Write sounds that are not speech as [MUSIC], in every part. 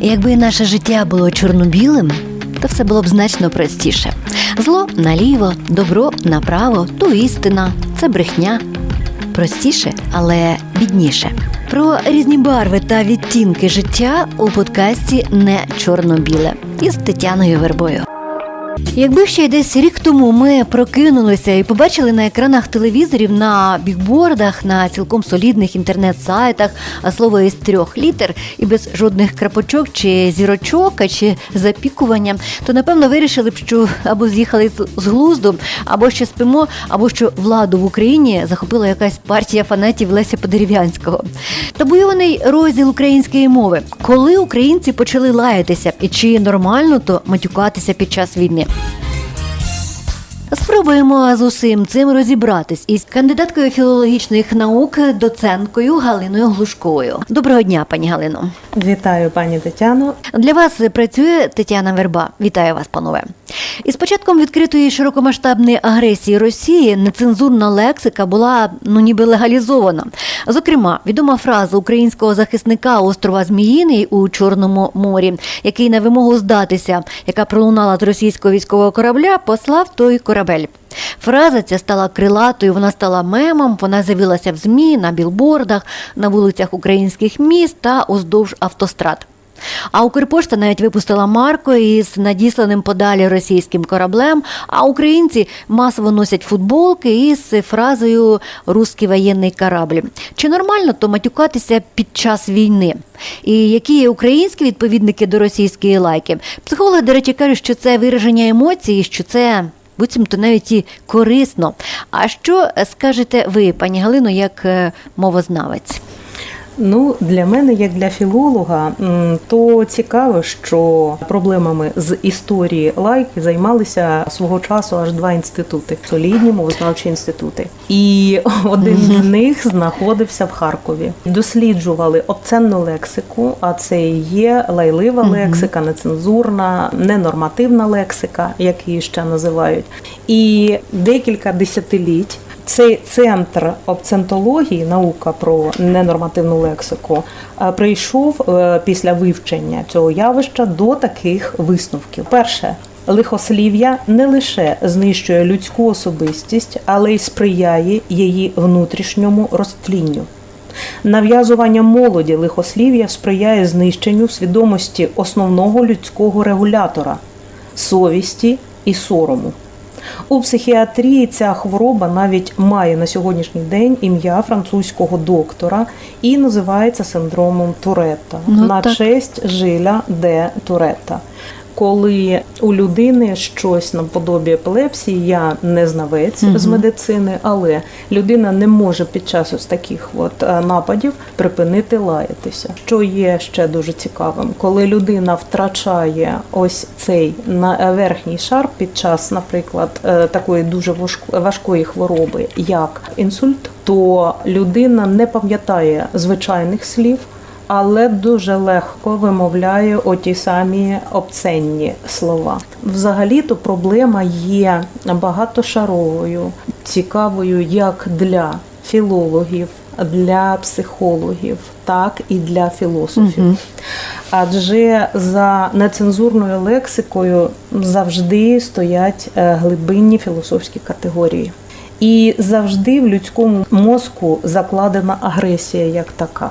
Якби наше життя було чорно-білим, то все було б значно простіше. Зло наліво, добро направо, то істина, це брехня. Простіше, але бідніше. Про різні барви та відтінки життя у подкасті не чорно-біле із Тетяною Вербою. Якби ще десь рік тому ми прокинулися і побачили на екранах телевізорів, на бікбордах, на цілком солідних інтернет-сайтах, а слово із трьох літер і без жодних крапочок чи зірочок, чи запікування, то напевно вирішили б, що або з'їхали з- глузду, або що спимо, або що владу в Україні захопила якась партія фанатів Леся Подерев'янського. Табуйований розділ української мови. Коли українці почали лаятися, і чи нормально то матюкатися під час війни? Спробуємо з усім цим розібратись із кандидаткою філологічних наук, доценткою Галиною Глушковою. Доброго дня, пані Галино. Вітаю, пані Тетяно. Для вас працює Тетяна Верба. Вітаю вас, панове. Із початком відкритої широкомасштабної агресії Росії нецензурна лексика була ну ніби легалізована. Зокрема, відома фраза українського захисника острова Зміїний у Чорному морі, який на вимогу здатися, яка пролунала з російського військового корабля, послав той корабель. Фраза ця стала крилатою, вона стала мемом, вона з'явилася в ЗМІ, на білбордах, на вулицях українських міст та уздовж автострад. А Укрпошта навіть випустила марку із надісланим подалі російським кораблем. А українці масово носять футболки із фразою Руський воєнний корабль. Чи нормально то матюкатися під час війни? І які є українські відповідники до російської лайки? Психологи, до речі, кажуть, що це вираження емоцій, що це. Буцімто навіть і корисно. А що скажете ви, пані Галино, як е, мовознавець? Ну, для мене, як для філолога, то цікаво, що проблемами з історії лайки займалися свого часу аж два інститути солідні мовознавчі інститути. І [LAUGHS] один з них знаходився в Харкові. Досліджували обценну лексику, а це і є лайлива лексика, нецензурна, ненормативна лексика, як її ще називають. І декілька десятиліть. Цей центр обцентології, наука про ненормативну лексику, е, прийшов е, після вивчення цього явища до таких висновків. Перше. Лихослів'я не лише знищує людську особистість, але й сприяє її внутрішньому розтлінню. Нав'язування молоді лихослів'я сприяє знищенню свідомості основного людського регулятора совісті і сорому. У психіатрії ця хвороба навіть має на сьогоднішній день ім'я французького доктора і називається синдромом Туретта Ну, на так. честь Жиля де Туретта. Коли у людини щось наподобі епілепсії, я не знавець з медицини, але людина не може під час ось таких от е, нападів припинити лаятися. Що є ще дуже цікавим, коли людина втрачає ось цей на верхній шар під час, наприклад, е, такої дуже важкої хвороби, як інсульт, то людина не пам'ятає звичайних слів але дуже легко вимовляє оті самі обценні слова. Взагалі-то проблема є багатошаровою, цікавою як для філологів, для психологів, так і для філософів. Адже за нецензурною лексикою завжди стоять е, глибинні філософські категорії. І завжди в людському мозку закладена агресія як така.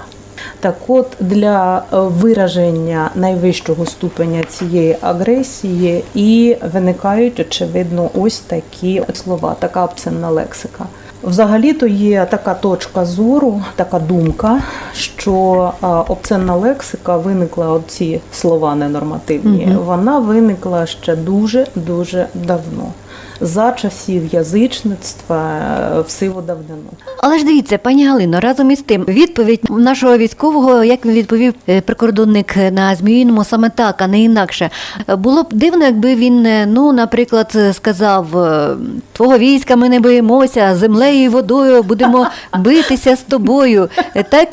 Так от для е, вираження найвищого ступеня цієї агресії і виникають очевидно ось такі слова, така обценна лексика. Взагалі-то є така точка зору, така думка, що е, обценна лексика виникла оці слова ненормативні. Вона виникла ще дуже дуже давно, за часів язичництва е, в сиву давнину. Але ж дивіться, пані Галино, разом із тим, відповідь нашого військового, як він відповів е, прикордонник на Зміїному, саме так, а не інакше. Е, Було б дивно, якби він, е, ну, наприклад, е, сказав: е, твого війська ми не боїмося, землею і водою будемо [LAUGHS] битися з тобою. Е, Так,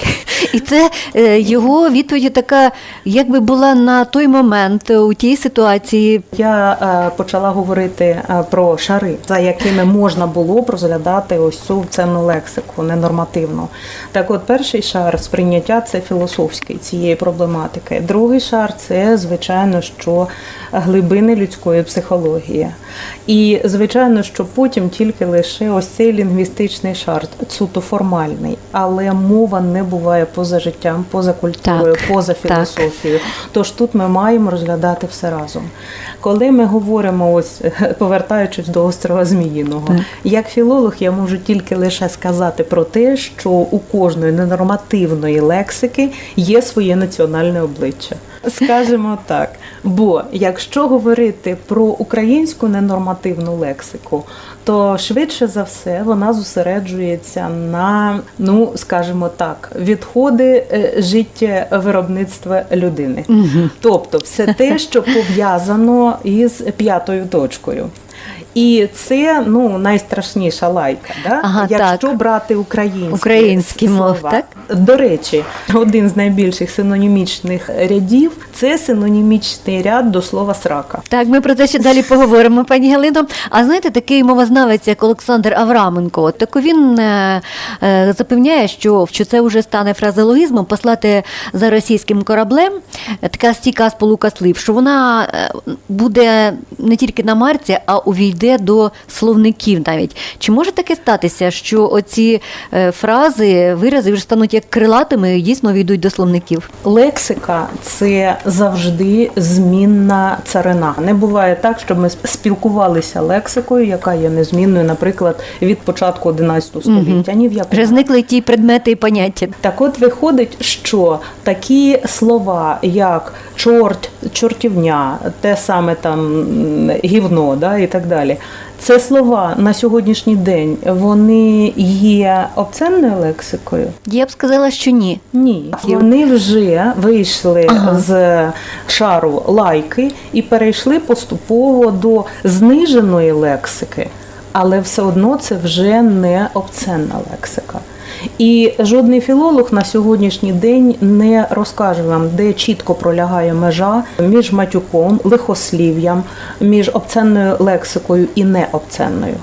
і це е, його відповідь така, якби була на той момент е, у тій ситуації. Я е, почала говорити е, про шари, за якими можна було б розглядати ось цю ценну лексику ненормативну. Так, от перший шар сприйняття це філософський цієї проблематики. Другий шар це звичайно, що глибини людської психології. І звичайно, що потім тільки лише ось цей лінгвістичний шар, суто формальний, але мова не буває поза життям, поза культурою, Так, поза так. філософією. Тож тут ми маємо розглядати все разом. Коли ми говоримо, ось [LAUGHS] повертаючись до острова Зміїного, як філолог, я можу тільки лише сказати про те, що у кожної ненормативної лексики є своє національне обличчя. Скажемо [LAUGHS] так. Бо якщо говорити про українську ненормативну лексику, то швидше за все вона зосереджується на, ну скажімо так, відходи е, життя виробництва людини. Тобто все те, що пов'язано із п'ятою точкою. І це ну найстрашніша лайка. Да? Ага, Якщо так. брати українські, Українські мов, так? До речі, один з найбільших синонімічних рядів це синонімічний ряд до слова срака. Так, ми про це ще далі поговоримо, пані Галино. А знаєте, такий мовознавець, як Олександр Авраменко, от так він е, е, запевняє, що, що це вже стане фразеологізмом послати за російським кораблем е, така стійка сполука слів, що вона е, буде не тільки на марці, а увійде до словників навіть. Чи може таке статися, що оці е, фрази, вирази вже стануть як крилатими і дійсно війдуть до словників? Лексика це завжди змінна царина. Не буває так, щоб ми спілкувалися лексикою, яка є незмінною, наприклад, від початку 11 століття. Ні в якому Вже зникли ті предмети і поняття. Так от виходить, що такі слова, як чорт, чортівня, те саме там гівно, да, і так далі. Це слова на сьогоднішній день вони є обценною лексикою. Я б сказала, що ні. Ні, вони вже вийшли Ага. з шару лайки і перейшли поступово до зниженої лексики, але все одно це вже не обценна лексика. І жодний філолог на сьогоднішній день не розкаже вам, де чітко пролягає межа між матюком, лихослів'ям, між обценною лексикою і необценною.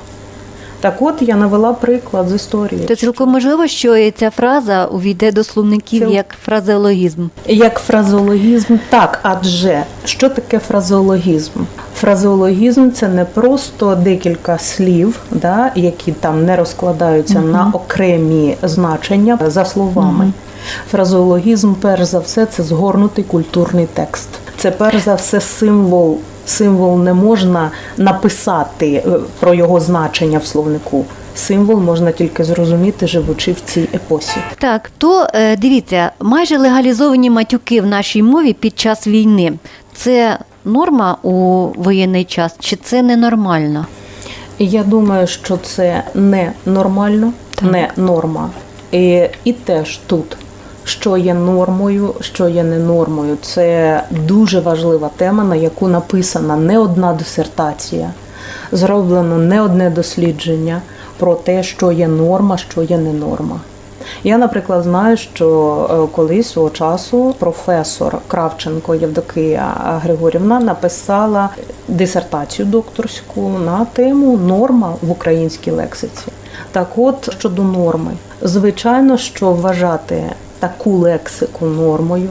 Так от я навела приклад з історії. То цілком можливо, що і ця фраза увійде до словників Ціл- як фразеологізм. Як фразеологізм, так, адже що таке фразеологізм? Фразеологізм це не просто декілька слів, да, які там не розкладаються на окремі значення за словами. Фразеологізм, перш за все, це згорнутий культурний текст. Це перш за все символ. Символ не можна написати е, про його значення в словнику. Символ можна тільки зрозуміти, живучи в цій епосі. Так, то е, дивіться, майже легалізовані матюки в нашій мові під час війни. Це норма у воєнний час, чи це ненормально? Я думаю, що це не нормально, Так. не норма. І, і теж тут, що є нормою, що є не нормою. Це дуже важлива тема, на яку написана не одна дисертація, зроблено не одне дослідження про те, що є норма, що є не норма. Я, наприклад, знаю, що е, колись свого часу професор Кравченко Євдокия Григорівна написала дисертацію докторську на тему норма в українській лексиці. Так от щодо норми, звичайно, що вважати таку лексику нормою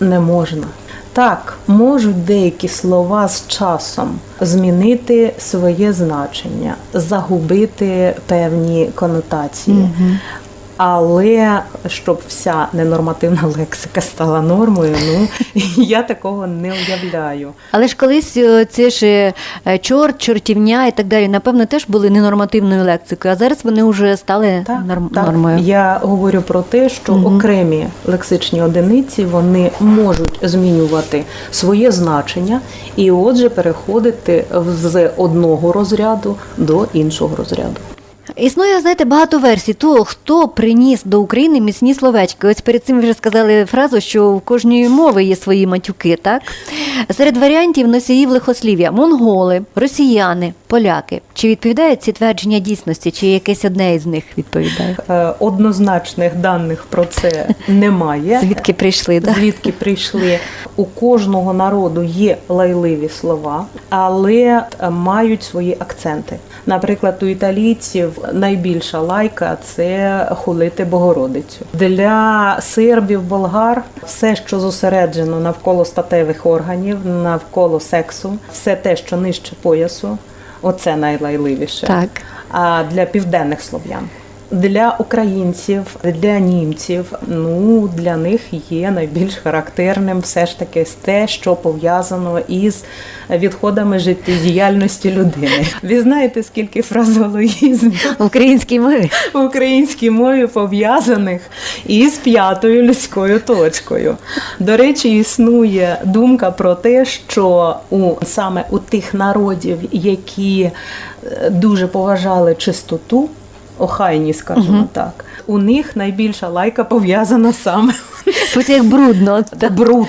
не можна. Так, можуть деякі слова з часом змінити своє значення, загубити певні конотації. Але щоб вся ненормативна лексика стала нормою, ну [LAUGHS] я такого не уявляю. Але ж колись е, ці ж е, чорт, чортівня і так далі, напевно, теж були ненормативною лексикою, а зараз вони вже стали норм- так. нормою. Я говорю про те, що окремі лексичні одиниці вони можуть змінювати своє значення і, отже, переходити з одного розряду до іншого розряду. Існує, знаєте, багато версій того, хто приніс до України міцні словечки. Ось перед цим вже сказали фразу, що в кожній мови є свої матюки, так? Серед варіантів носіїв лихослів'я монголи, росіяни, поляки. Чи відповідають ці твердження дійсності, чи якесь одне із них відповідає? Е, Однозначних даних про це немає. Звідки прийшли? Да? Звідки прийшли у кожного народу є лайливі слова, але е, мають свої акценти. Наприклад, у італійців найбільша лайка це хулити Богородицю. Для сербів, болгар все, що зосереджено навколо статевих органів, навколо сексу, все те, що нижче поясу, оце найлайливіше. Так. А для південних слов'ян. Для українців, для німців, ну для них є найбільш характерним все ж таки те, що пов'язано із відходами життєдіяльності людини. Ви знаєте, скільки фразологізмів В українській мові. в українській мові пов'язаних із п'ятою людською точкою. До речі, існує думка про те, що у саме у тих народів, які е, дуже поважали чистоту, охайні, скажімо так, у них найбільша лайка пов'язана саме Як брудно. Бруд,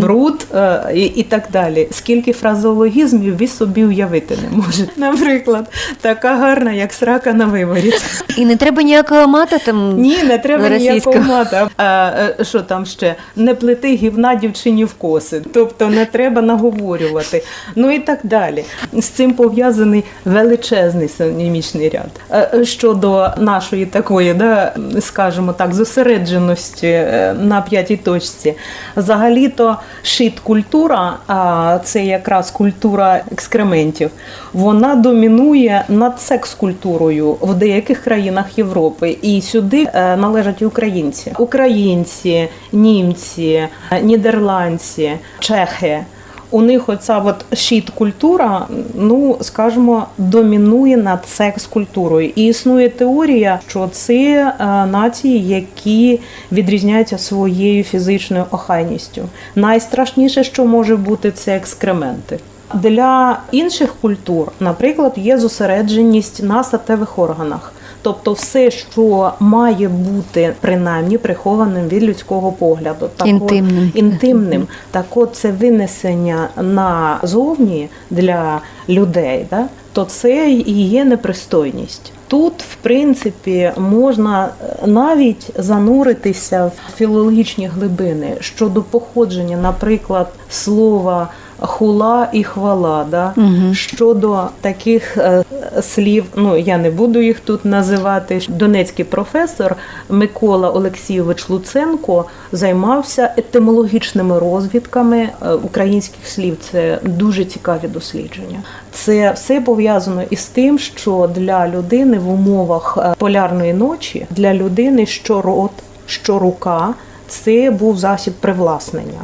бруд е, і, і так далі. Скільки фразологізмів ви собі уявити не можете. Наприклад, така гарна, як срака на виворіт. І не треба ніякого мата там. Ні, не треба ніякого мата. А, е, що там ще? Не плети гівна дівчині в коси. Тобто не треба наговорювати. Ну і так далі. З цим пов'язаний величезний синонімічний ряд. Е, Щодо нашої такої, да, скажімо так, зосередженості на п'ятій точці. Взагалі-то шит-культура, а це якраз культура екскрементів, вона домінує над секс-культурою в деяких країнах Європи. І сюди е, належать і українці. Українці, німці, е, нідерландці, чехи. У них оця от шіт-культура, ну скажімо, домінує над секс-культурою. І існує теорія, що це е, нації, які відрізняються своєю фізичною охайністю. Найстрашніше, що може бути, це екскременти. Для інших культур, наприклад, є зосередженість на статевих органах. Тобто все, що має бути принаймні прихованим від людського погляду, Так от, Інтимним. інтимним, так от це винесення назовні для людей, да? то це і є непристойність. Тут, в принципі, можна е, навіть зануритися в філологічні глибини щодо походження, наприклад, слова хула і хвала. Да? Мгм. Щодо таких е, слів, ну я не буду їх тут називати. Донецький професор Микола Олексійович Луценко займався етимологічними розвідками е, українських слів. Це дуже цікаві дослідження. Це все пов'язано із тим, що для людини в умовах е, полярної ночі для людини що рот, що рука це був засіб привласнення.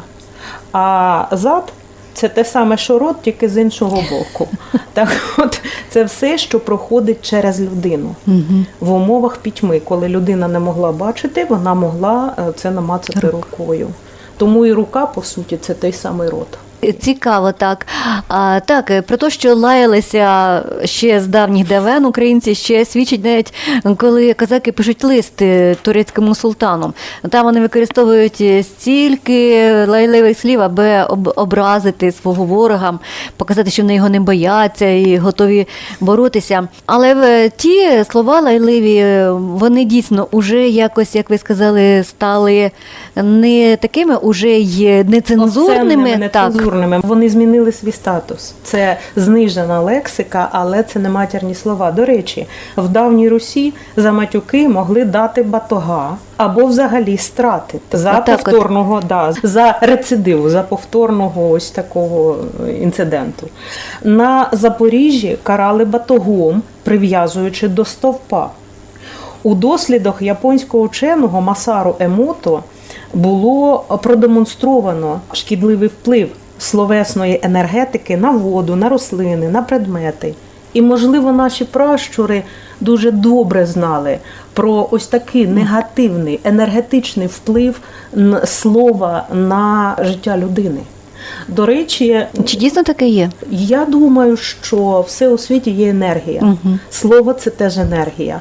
А зад це те саме, що рот, тільки з іншого боку. [LAUGHS] Так от це все, що проходить через людину в умовах пітьми, коли людина не могла бачити, вона могла е, це намацати рукою. Тому і рука, по суті, це той самий рот. Цікаво, так. А, так, е, про те, що лаялися ще з давніх давен українці, ще свідчить навіть, коли казаки пишуть лист е, турецькому султану. Там вони використовують е, стільки лайливих слів, аби об- образити свого ворога, показати, що вони його не бояться і готові боротися. Але ті слова лайливі, вони дійсно уже якось, як ви сказали, стали не такими уже й нецензурними. Так. Нецензурними. Вони змінили свій статус. Це знижена лексика, але це не матірні слова. До речі, в давній Русі за матюки могли дати батога або взагалі страти за Отак от. повторного, да, за рецидиву, за повторного ось такого е, інциденту. На Запоріжжі карали батогом, прив'язуючи до стовпа. У дослідах японського вченого Масару Емото було продемонстровано шкідливий вплив словесної енергетики на воду, на рослини, на предмети. І, можливо, наші пращури дуже добре знали про ось такий негативний енергетичний вплив слова на життя людини. До речі, Чи дійсно таке є? я думаю, що все у світі є енергія. Мгм. Слово це теж енергія.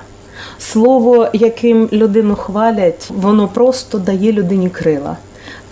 Слово, яким людину хвалять, воно просто дає людині крила.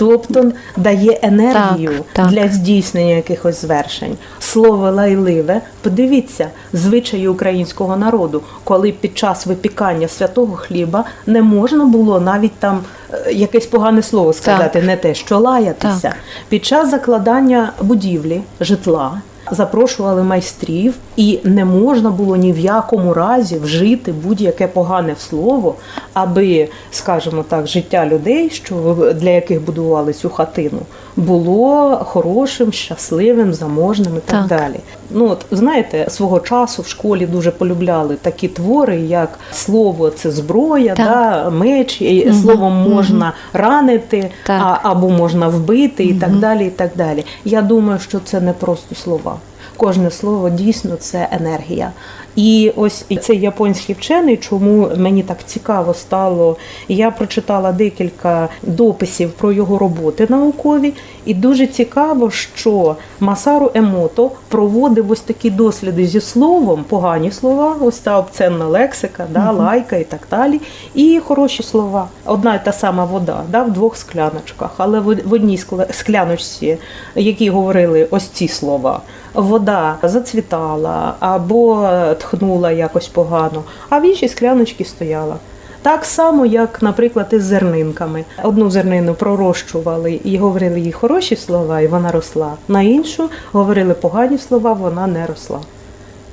Тобто дає енергію Так, так. для здійснення якихось звершень. Слово лайливе. Подивіться, звичаї українського народу, коли під час випікання святого хліба не можна було навіть там е, якесь погане слово сказати, не те, що лаятися. Так. Під час закладання будівлі, житла запрошували майстрів, і не можна було ні в якому разі вжити будь-яке погане слово, аби, скажімо так, життя людей, що для яких будували цю хатину, було хорошим, щасливим, заможним і так, Так. далі. Ну от знаєте, свого часу в школі дуже полюбляли такі твори, як слово це зброя, Так. да, меч, і Мгм, словом можна ранити, Так. а, або можна вбити, і так далі. і так далі. Я думаю, що це не просто слова. Кожне слово дійсно це енергія. І ось цей японський вчений, чому мені так цікаво стало. Я прочитала декілька дописів про його роботи наукові, і дуже цікаво, що Масару Емото проводив ось такі досліди зі словом, погані слова, ось та обценна лексика, да, лайка і так далі, і хороші слова. Одна і та сама вода да, в двох скляночках, але в одній скляночці, які говорили ось ці слова, вода зацвітала або тхнула якось погано, а в іншій скляночці стояла. Так само, як, наприклад, із зернинками. Одну зернину пророщували і говорили їй хороші слова, і вона росла. На іншу говорили погані слова, вона не росла.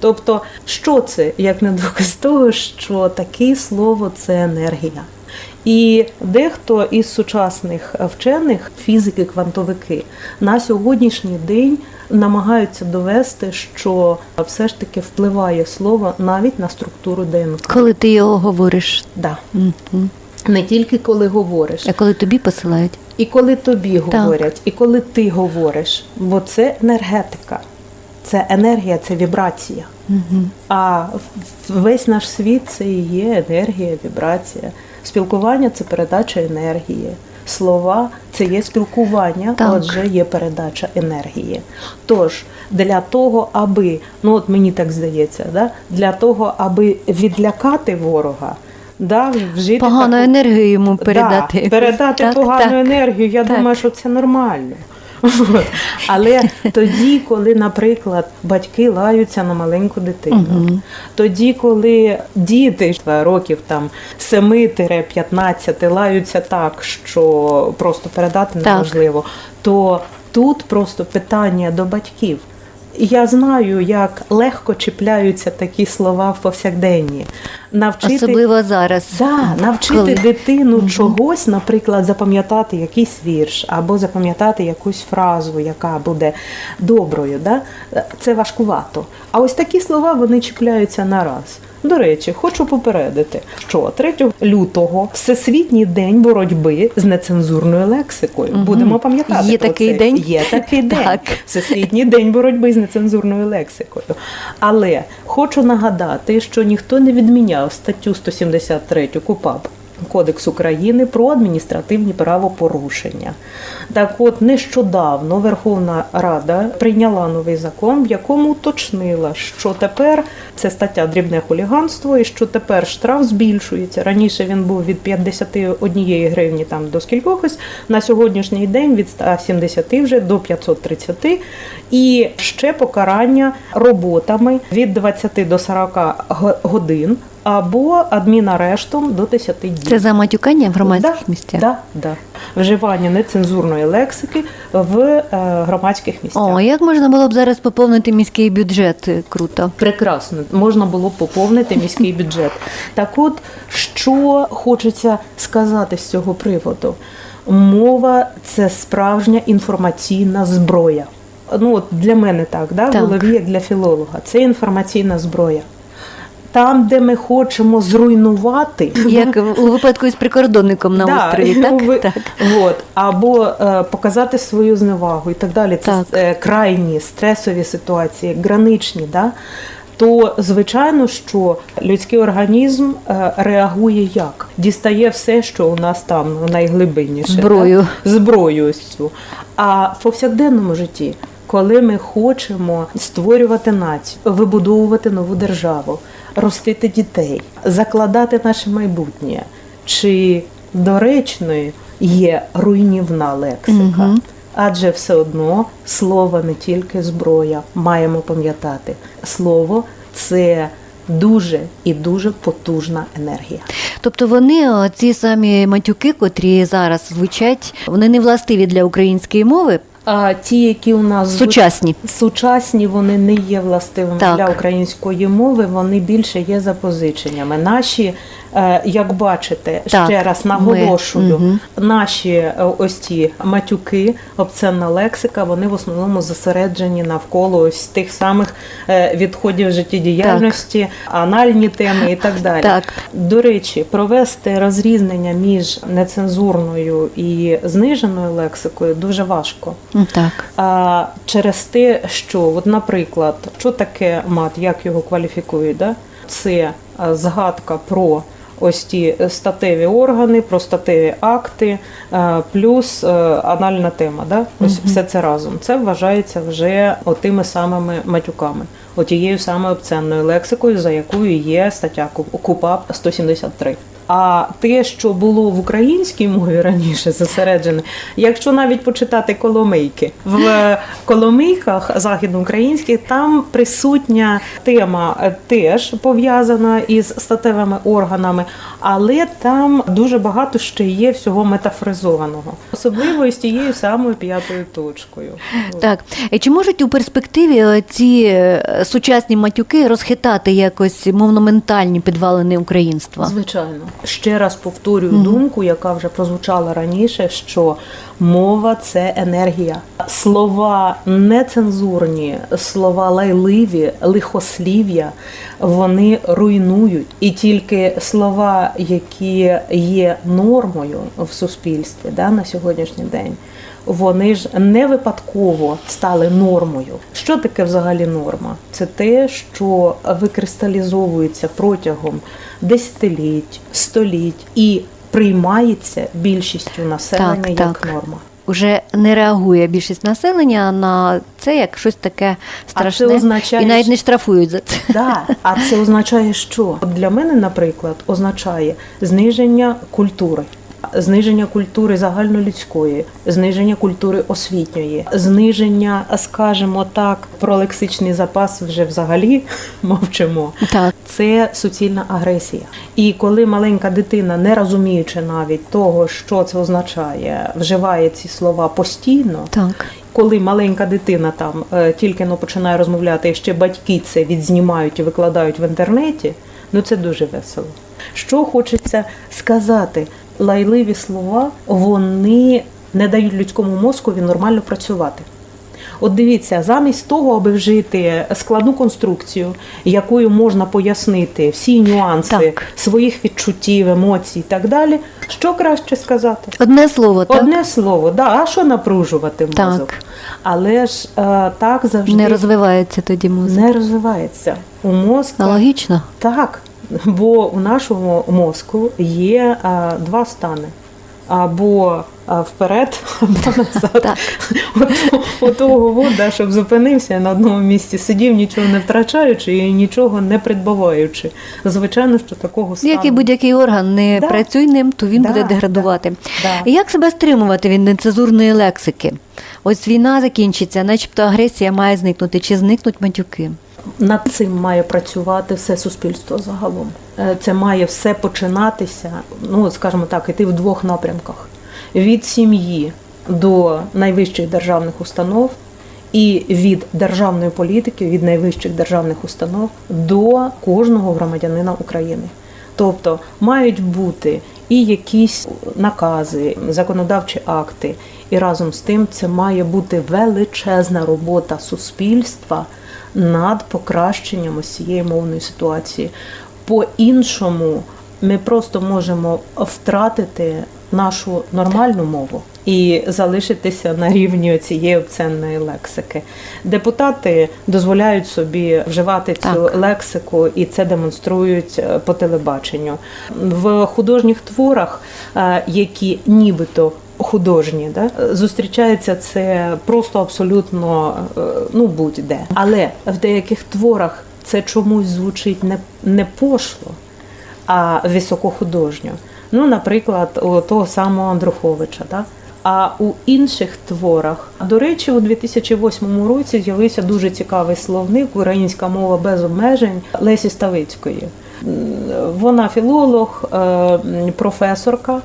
Тобто, що це, як не доказ того, що таке слово це енергія. І дехто із сучасних вчених, фізики, квантовики, на сьогоднішній день намагаються довести, що все ж таки впливає слово навіть на структуру ДНК. Коли ти його говориш. Да. Мгм. Не тільки коли говориш, А коли тобі посилають? і коли тобі Так. говорять, і коли ти говориш, бо це енергетика, це енергія, це вібрація. Мгм. А весь наш світ це і є енергія, вібрація. Спілкування це передача енергії. Слова це є спілкування, Так. отже, є передача енергії. Тож для того, аби, ну от мені так здається, да, для того, аби відлякати ворога, да, вжити Погану таку- енергію йому передати. Да, передати Так, погану так. енергію, я Так. думаю, що це нормально. От. [LAUGHS] Але тоді, коли, наприклад, батьки лаються на маленьку дитину, угу. тоді, коли діти років там 7-15 лаються так, що просто передати Так. неможливо, то тут просто питання до батьків. Я знаю, як легко чіпляються такі слова в повсякденні. Навчити Особливо зараз. Да, навчити Коли? дитину чогось, наприклад, запам'ятати якийсь вірш або запам'ятати якусь фразу, яка буде доброю. Да? Це важкувато. А ось такі слова вони чіпляються на раз. До речі, хочу попередити, що 3 лютого Всесвітній день боротьби з нецензурною лексикою. Угу. Будемо пам'ятати. Є про такий це. день? Є такий [LAUGHS] день. Так. Всесвітній день боротьби з нецензурною лексикою. Але хочу нагадати, що ніхто не відміняв статтю 173 КУПАП. Кодекс України про адміністративні правопорушення. Так от нещодавно Верховна Рада прийняла новий закон, в якому уточнила, що тепер це стаття дрібне хуліганство, і що тепер штраф збільшується. Раніше він був від 51 гривні там до скількохось, на сьогоднішній день від 170 вже до 530. І ще покарання роботами від 20 до 40 годин або адмінарештом до 10 днів. Це за матюкання в громадських да, місцях. Да, да. Вживання нецензурної лексики в е, громадських місцях. О, як можна було б зараз поповнити міський бюджет? Круто. Прекрасно, можна було б поповнити міський бюджет. Так от, що хочеться сказати з цього приводу? Мова це справжня інформаційна зброя. Ну, от для мене так, да, в Так. голові, як для філолога. Це інформаційна зброя. Там, де ми хочемо зруйнувати, [LAUGHS] Як у випадку із прикордонником на Да, острові, ну, так? ви- так. От, або е, показати свою зневагу і так далі. Це Так. е, крайні стресові ситуації, граничні. Да? То звичайно, що людський організм е, реагує як? Дістає все, що у нас там найглибинніше. Зброю. Так? Зброю цю. А в повсякденному житті, коли ми хочемо створювати націю, вибудовувати нову державу, ростити дітей, закладати наше майбутнє, чи доречною є руйнівна лексика? Мгм. Адже все одно слово не тільки зброя, маємо пам'ятати. Слово це дуже і дуже потужна енергія. Тобто вони, ці самі матюки, котрі зараз звучать, вони не властиві для української мови, А ті, які у нас сучасні. сучасні, вони не є властивими Так. для української мови, вони більше є запозиченнями. Наші, як бачите, Так, ще раз ми- наголошую, мгм. наші е, ось ті матюки, обценна лексика, вони в основному зосереджені навколо ось тих самих е, відходів життєдіяльності, анальні теми і так далі. Так. До речі, провести розрізнення між нецензурною і зниженою лексикою дуже важко. Так. А через те, що, от, наприклад, що таке мат, як його кваліфікують, да? це згадка про ось ті статеві органи, про статеві акти, е, плюс е, анальна тема. Да? Ось все це разом. Це вважається вже отими самими матюками, отією самою обценною лексикою, за якою є стаття Ку- КУПАП 173. А те, що було в українській мові раніше зосереджене, якщо навіть почитати коломийки в коломийках західноукраїнських, там присутня тема теж пов'язана із статевими органами, але там дуже багато ще є всього метафоризованого, особливо із тією самою п'ятою точкою. Так. Чи можуть у перспективі е, ці е, сучасні матюки розхитати якось мовно-ментальні підвалини українства? Звичайно, ще раз повторюю думку, яка вже прозвучала раніше, що мова це енергія. Слова нецензурні, слова лайливі, лихослів'я, вони руйнують. І тільки слова, які є нормою в суспільстві да, на сьогоднішній день. Вони ж не випадково стали нормою. Що таке взагалі норма? Це те, що викристалізовується протягом десятиліть, століть і приймається більшістю населення Так, як так. норма. Уже не реагує більшість населення на це як щось таке страшне означає, і навіть не штрафують за це. Да, а це означає, що для мене, наприклад, означає зниження культури. Зниження культури загальнолюдської, зниження культури освітньої, зниження, скажімо так, про лексичний запас вже взагалі [LAUGHS] мовчимо. Так. Це суцільна агресія. І коли маленька дитина, не розуміючи навіть того, що це означає, вживає ці слова постійно, Так. коли маленька дитина там е, тільки но починає розмовляти, і ще батьки це відзнімають і викладають в інтернеті, ну це дуже весело. Що хочеться сказати? Лайливі слова вони не дають людському мозкові нормально працювати. От дивіться, замість того, аби вжити складну конструкцію, якою можна пояснити всі нюанси Так. своїх відчуттів, емоцій і так далі, що краще сказати? Одне слово, так? Одне слово, да, а що напружувати мозок? Так. Але ж е, так завжди Не розвивається тоді музик. не розвивається. У мозку Аналогічно. так, бо у нашому мозку є е, два стани. Або е, вперед, або назад. Так. Ото- Отого вот, да, щоб зупинився на одному місці, сидів, нічого не втрачаючи і нічого не придбаваючи. Звичайно, що такого стану. Як і будь-який орган не Да. працюй ним, то він Да, буде деградувати. да. І як себе стримувати від нецензурної лексики? Ось війна закінчиться, начебто агресія має зникнути. Чи зникнуть матюки? Над цим має працювати все суспільство загалом. Е, Це має все починатися, ну скажімо так, іти в двох напрямках: від сім'ї до найвищих державних установ, і від державної політики, від найвищих державних установ до кожного громадянина України. Тобто мають бути і якісь накази, законодавчі акти, і разом з тим це має бути величезна робота суспільства над покращенням ось цієї мовної ситуації. По-іншому ми просто можемо втратити нашу нормальну мову і залишитися на рівні цієї обценної лексики. Депутати дозволяють собі вживати цю Так. лексику, і це демонструють е, по телебаченню. В художніх творах, е, які нібито художні. Да? Зустрічається це просто абсолютно е, ну, будь-де. Але в деяких творах це чомусь звучить не, не пошло, а високохудожньо. Ну, наприклад, у того самого Андруховича. Да? А у інших творах, до речі, у 2008 році з'явився дуже цікавий словник Українська мова без обмежень Лесі Ставицької. Вона філолог, е, професорка.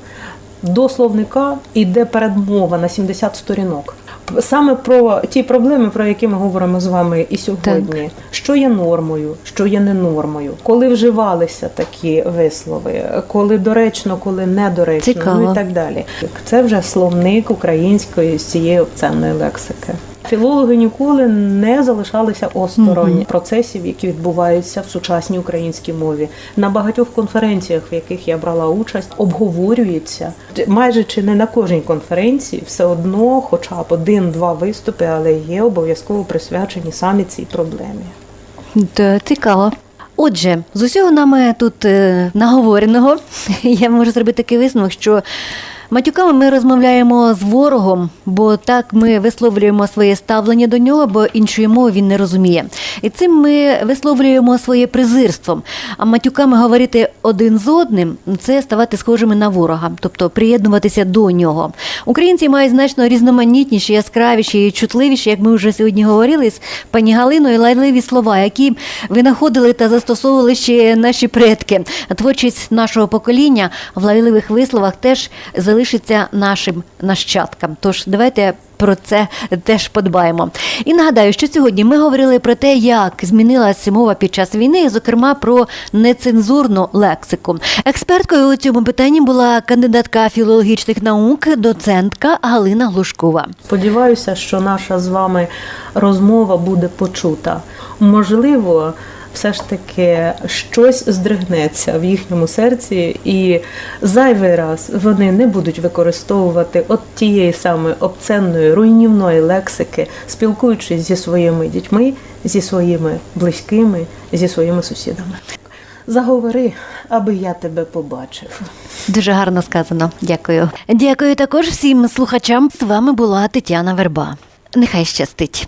До словника йде передмова на 70 сторінок. Саме про ті проблеми, про які ми говоримо з вами і сьогодні. Що є нормою, що є не нормою, коли вживалися такі вислови, коли доречно, коли недоречно, Цікаво. ну і так далі. Це вже словник української з цієї обценної лексики. Філологи ніколи не залишалися осторонь процесів, які відбуваються в сучасній українській мові. На багатьох конференціях, в яких я брала участь, обговорюється майже чи не на кожній конференції, все одно, хоча б один-два виступи, але є обов'язково присвячені саме цій проблемі. Та, цікаво. Отже, з усього нами тут е, наговореного, [LAUGHS] я можу зробити такий висновок, що матюками ми розмовляємо з ворогом, бо так ми висловлюємо своє ставлення до нього, бо іншої мови він не розуміє. І цим ми висловлюємо своє презирство. А матюками говорити один з одним це ставати схожими на ворога, тобто приєднуватися до нього. Українці мають значно різноманітніші, яскравіші і чутливіші, як ми вже сьогодні говорили з пані Галиною, лайливі слова, які винаходили та застосовували ще наші предки. Творчість нашого покоління в лайливих висловах теж залишиться нашим нащадкам. Тож давайте. Про це теж подбаємо. І нагадаю, що сьогодні ми говорили про те, як змінилася мова під час війни, зокрема про нецензурну лексику. Експерткою у цьому питанні була кандидатка філологічних наук, доцентка Галина Глушкова. Сподіваюся, що наша з вами розмова буде почута. Можливо, все ж таки щось здригнеться в їхньому серці, і зайвий раз вони не будуть використовувати от тієї саме обценної руйнівної лексики, спілкуючись зі своїми дітьми, зі своїми близькими, зі своїми сусідами. Заговори, аби я тебе побачив. Дуже гарно сказано. Дякую. Дякую також всім слухачам. З вами була Тетяна Верба. Нехай щастить.